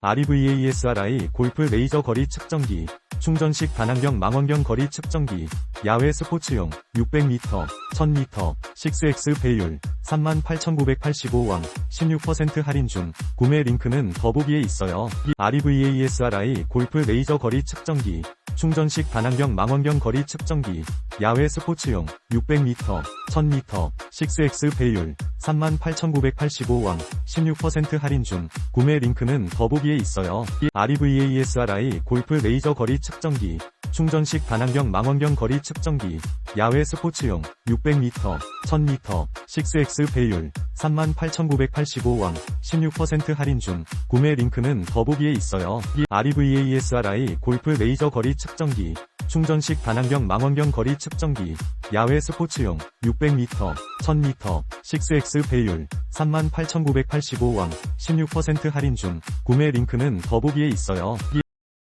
REVASRI 골프 레이저 거리 측정기, 충전식 단안경 망원경 거리 측정기, 야외 스포츠용, 600m, 1000m, 6X 배율, 38,985원, 16% 할인 중, 구매 링크는 더보기에 있어요. REVASRI 골프 레이저 거리 측정기, 충전식 단안경 망원경 거리 측정기, 야외 스포츠용, 600m, 1000m, 6X 배율, 38,985원, 16% 할인 중, 구매 링크는 더보기에 있어요. REVASRI 골프 레이저 거리 측정기, 충전식 단안경 망원경 거리 측정기, 야외 스포츠용, 600m, 1000m, 6X 배율, 38,985원, 16% 할인 중, 구매 링크는 더보기에 있어요. REVASRI 골프 레이저 거리 측정기, 충전식 단안경 망원경 거리 측정기, 야외 스포츠용, 600m, 1000m, 6X 배율, 38,985원, 16% 할인 중, 구매 링크는 더보기에 있어요.